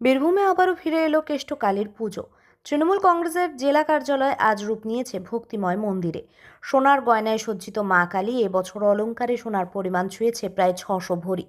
বীরভূমে আবারও ফিরে এলো কেষ্ট কালীর পুজো। তৃণমূল কংগ্রেসের জেলা কার্যালয় আজ রূপ নিয়েছে ভক্তিময় মন্দিরে। সোনার গয়নায় সজ্জিত মা কালী এবছর অলঙ্কারে সোনার পরিমাণ ছুঁয়েছে প্রায় ছশো ভরি।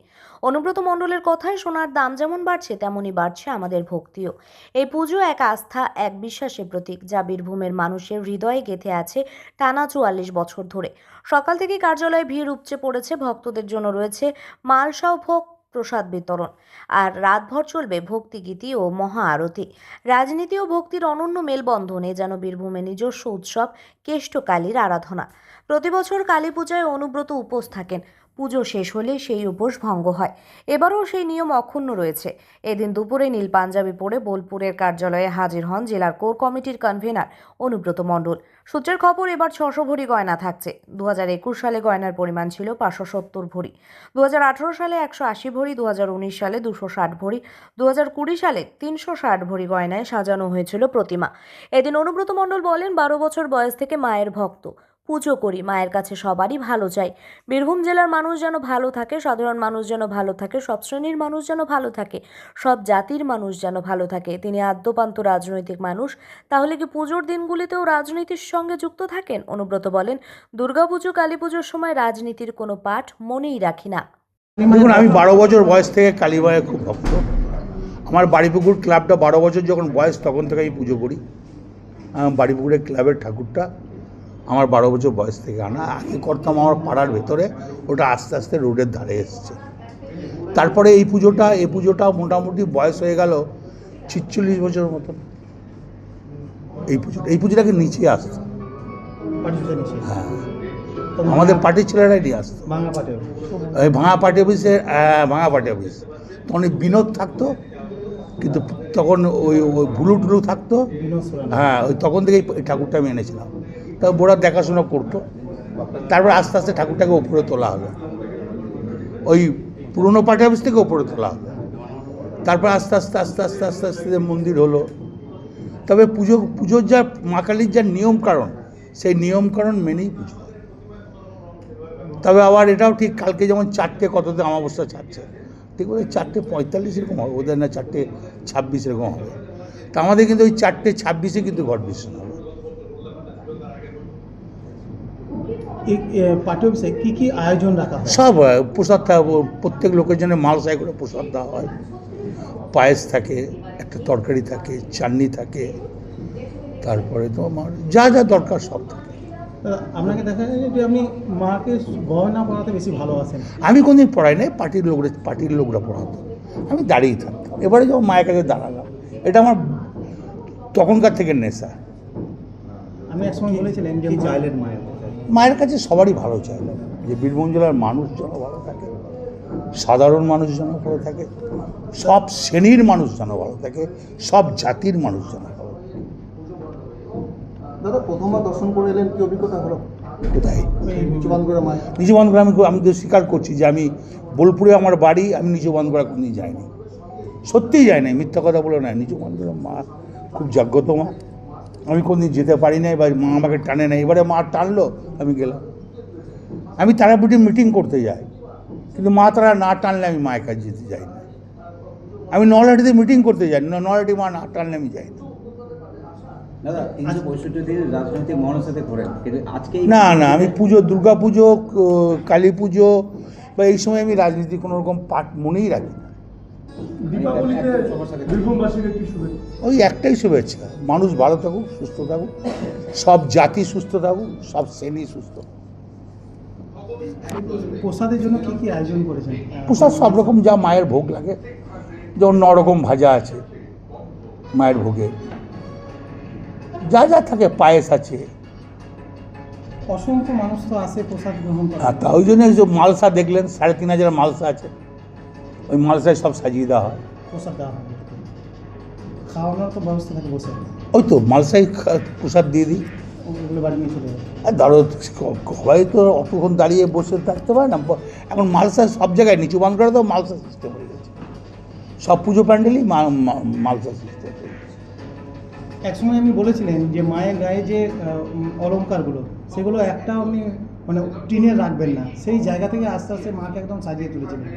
অনুব্রত মণ্ডলের কথায় সোনার দাম যেমন বাড়ছে তেমনই বাড়ছে আমাদের ভক্তিও। এই পুজো এক আস্থা, এক বিশ্বাসের প্রতীক, যা বীরভূমের মানুষের হৃদয়ে গেঁথে আছে টানা চুয়াল্লিশ বছর ধরে। সকাল থেকে কার্যালয়ে ভিড় উপচে পড়েছে, ভক্তদের জন্য রয়েছে মালসাও ভোগ প্রসাদ বিতরণ। আর রাতভর চলবে ভক্তিগীতি ও মহা আরতি। রাজনীতি ও ভক্তির অনন্য মেলবন্ধনে যেন বীরভূমে নিজস্ব উৎসব কেষ্ট কালীর আরাধনা। প্রতিবছর কালী পূজায় অনুব্রত উপোস থাকেন। পুজো শেষ হলে সেই উপোস ভঙ্গ হয়। এবারও সেই নিয়ম অক্ষুণ্ণ রয়েছে। এদিন দুপুরে নীল পাঞ্জাবি পরে বোলপুরের কার্যালয়ে হাজির হন জেলার কোর কমিটির কনভেনার অনুব্রত মণ্ডল। সূত্রের খবর, এবার ছশো ভরি গয়না থাকছে। দু হাজার একুশ সালে গয়নার পরিমাণ ছিল পাঁচশো সত্তর ভরি। দু হাজার আঠারো সালে একশো আশি ভরি দু হাজার উনিশ সালে দুশো ষাট ভরি দু হাজার কুড়ি সালে তিনশো ষাট ভরি গয়নায় সাজানো হয়েছিল প্রতিমা। এদিন অনুব্রত মণ্ডল বলেন, বারো বছর বয়স থেকে মায়ের ভক্ত। পুজো করি, মায়ের কাছে সবারই ভালো চাই। বীরভূম জেলার মানুষ যেন ভালো থাকে, সাধারণ মানুষ যেন ভালো থাকে, সব শ্রেণির মানুষ যেন ভালো থাকে, সব জাতির মানুষ যেন ভালো থাকে। তিনি আদ্যপান্ত রাজনৈতিক মানুষ, তাহলে কি পুজোর দিনগুলিতেও রাজনীতির সঙ্গে যুক্ত থাকেন? অনুব্রত বলেন, দুর্গাপুজো কালী পুজোর সময় রাজনীতির কোনো পাঠ মনেই রাখি না। দেখুন, আমি বারো বছর বয়স থেকে কালীবাইয়ের খুব ভক্ত। আমার বাড়িপুকুর ক্লাবটা বারো বছর যখন বয়স, তখন থেকে আমি পুজো করি। বাড়িপুকুরের ক্লাবের ঠাকুরটা। আমার বারো বছর বয়স থেকে আনা। আগে করতাম আমার পাড়ার ভেতরে ওটা আস্তে আস্তে রোডের ধারে এসছে। তারপরে এই পুজোটা এই পুজোটা মোটামুটি বয়স হয়ে গেল ছিচল্লিশ বছর মতন। এই পুজো এই পুজোটাকে নিচে আসতো। হ্যাঁ। আমাদের পার্টির ছেলেরাই নিয়ে আসতো। ওই ভাঙা পার্টি অফিসে আহ, ভাঙা পার্টি অফিস। তখন বিনোদ থাকতো কিন্তু তখন ওই ওই ভুলু টুলু থাকতো। হ্যাঁ ওই তখন থেকেই ঠাকুরটা আমি এনেছিলাম। তা বোরা দেখাশোনা করতো। তারপর আস্তে আস্তে ঠাকুরটাকে ওপরে তোলা হলো। ওই পুরনো পার্টি অফিস থেকে ওপরে তোলা হলো। তারপর আস্তে আস্তে আস্তে আস্তে আস্তে আস্তে যে মন্দির হলো। তবে পুজো, পুজোর যা মা কালীর যা নিয়ম কারণ সেই নিয়ম কারণ মেনেই পুজো। তবে আবার এটাও ঠিক, কালকে যেমন চারটে কততে অমাবস্যা ছাড়ছে, ঠিক ওই চারটে পঁয়তাল্লিশ এরকম হবে, ওদের না চারটে ছাব্বিশ এরকম হবে। তা আমাদের কিন্তু ওই চারটে ছাব্বিশে কিন্তু ঘট বিষ্ণু হবে। পার্টি অফিসে কি কি আয়োজন রাখা হয়? সব প্রসাদ থাকে প্রত্যেক লোকের জন্য মালসায় করে প্রসাদ দেওয়া হয়। পায়েস থাকে একটা তরকারি থাকে চাটনি থাকে তারপরে তো আমার যা যা দরকার সব থাকে। আপনাকে দেখা যায় যে আপনি মাকে গহনা পড়াতে বেশি ভালোবাসেন। আমি কোনদিন পড়াই নাই পার্টির লোকরা পার্টির লোকরা পড়াতো। আমি দাঁড়িয়ে থাকতাম। এবারে যখন মায়ের কাছে দাঁড়ালাম এটা আমার তখনকার থেকে নেশা। আমি একসময় বলেছিলেন যে চাইলেন মায়ের? মায়ের কাছে সবারই ভালো চাইলাম যে বীরভূম জেলার মানুষ যেন ভালো থাকে সাধারণ মানুষ যেন ভালো থাকে সব শ্রেণির মানুষ যেন ভালো থাকে সব জাতির মানুষ যেন ভালো থাকে। দাদা প্রথমবার দর্শন করে এলেন কি অভিজ্ঞতা হলো? কোথায়? বান্ধবরা আমি আমি তো স্বীকার করছি যে আমি বোলপুরে আমার বাড়ি আমি নিচু বান্ধবরা কোনদিন যাইনি। সত্যিই যাই নাই মিথ্যা কথা বলে না নিচু বান্ধবরা মা খুব জাগ্রত মা। আমি কোনদিন যেতে পারি নাই বা মা আমাকে টানে না এবারে মা টানলো আমি গেলাম। আমি তারাপীঠে মিটিং করতে যাই কিন্তু মা তারা না টানলে আমি মায়ের কাছে যেতে যাই না। আমি নলহাটিতে মিটিং করতে যাই না নলহাটি মা না টানলে আমি যাই না। না না আমি পুজো দুর্গা পুজো কালী পুজো বা এই সময় আমি রাজনীতি কোনো রকম পাঠ মনেই রাখি না। ওই একটাই শুভেচ্ছা। মানুষ ভালো থাকুক সুস্থ থাকুক। সব জাতি সুস্থ থাকুক সব শ্রেণি সুস্থ। প্রসাদের জন্য কি কি আয়োজন করেছেন? প্রসাদ সব রকম যা মায়ের ভোগ লাগে। যেমন ন রকম ভাজা আছে মায়ের ভোগে। যা যা থাকে পায়েস আছে। অসংখ্য মানুষ তো আসে প্রসাদ গ্রহণ করে তা ওই জন্য মালসা দেখলেন সাড়ে তিন হাজার মালসা আছে। ওই মালসায় সব সাজিয়ে দেওয়া হয়। প্রসাদ দেওয়া খাওয়ানোর তো ব্যবস্থা থাকে বসে ওই তো মালসাই প্রসাদ দিয়ে দিই। আর ধরো সবাই তো অতক্ষণ দাঁড়িয়ে বসে থাকতে পারে না। এখন মালসা সব জায়গায় নিচু বান করে তো মালসা সিস্টেম হয়ে গেছে। সব পুজো প্যান্ডেলই মালসা সিস্টেম একসময় আমি বলেছিলেন যে মায়ের গায়ে যে অলংকারগুলো সেগুলো একটা আপনি মানে টিনের রাখবেন না। সেই জায়গা থেকে আস্তে আস্তে মাকে একদম সাজিয়ে তুলেছিলেন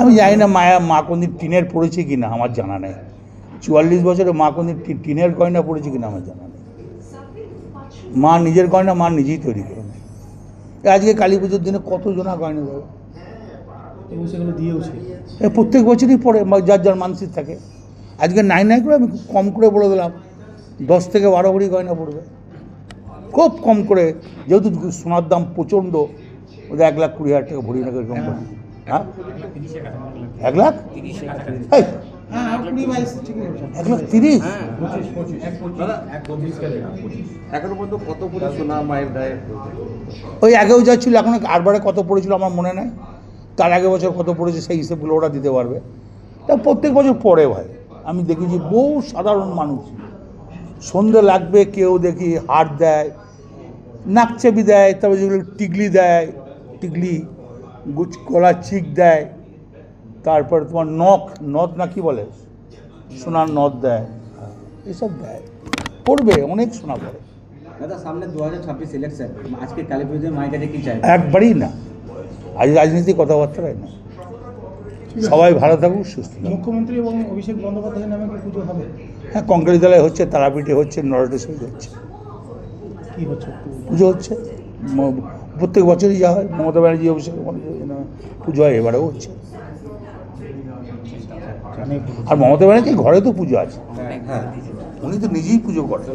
আমি জানি না মায়া মা কোনদিন টিনের পড়েছে কি না আমার জানা নেই। চুয়াল্লিশ বছরে মা কোনদিন টিনের গয়না পড়েছে কিনা আমার জানা নেই। মা নিজের গয়না মা নিজেই তৈরি করে আজকে কালী পুজোর দিনে কত কতজনা গয়না দেবে? সেগুলো দিয়েওছে প্রত্যেক বছরই পড়ে যার যার মানসিক থাকে। আজকে নাই নাই করে আমি কম করে বলে দিলাম। দশ থেকে বারো ভরি গয়না পড়বে। খুব কম করে যেহেতু সোনার দাম প্রচণ্ড ওদের এক লাখ কুড়ি হাজার টাকা ভরি নাকি এরকম করে। হ্যাঁ। এক লাখ? হ্যাঁ এক লাখ তিরিশ? দাদা পর্যন্ত কত করে সোনা মায়ের ওই আগেও যা ছিল এখন আরবারে কত পড়েছিল আমার মনে নেই। তার আগে বছর কত পড়েছে সেই হিসেবগুলো ওরা দিতে পারবে। তা প্রত্যেক বছর পড়ে ভাই। আমি দেখেছি বহু সাধারণ মানুষ। সন্ধে লাগবে কেউ দেখি হার দেয় নাকচেপি দেয় তারপর যেগুলো টিকলি দেয় টিকলি গুচ কলা চিক দেয় তারপরে তোমার নখ নথ না কি বলে? সোনার নথ দেয়। এসব দেয়। পড়বে অনেক সোনা পড়ে। দাদা সামনে দু হাজার ছাব্বিশ ইলেকশন আজকে কালী পুজোয় মায়ের কাছে কি চাই একবারই না। আজ রাজনীতি কথাবার্তাই না। সবাই ভালো থাকুক সুস্থ মুখ্যমন্ত্রী এবং অভিষেক বন্দ্যোপাধ্যায়ের নামে পুজো হবে? হ্যাঁ কংগ্রেস দলে হচ্ছে তারাপীঠে হচ্ছে নরটেশ্বরী হচ্ছে। কি হচ্ছে? পুজো হচ্ছে। প্রত্যেক বছরই যা হয়। মমতা ব্যানার্জি অভিষেক পুজো হয় এবারেও হচ্ছে। আর মমতা ব্যানার্জির ঘরে তো পুজো আছে। উনি তো নিজেই পুজো করেন।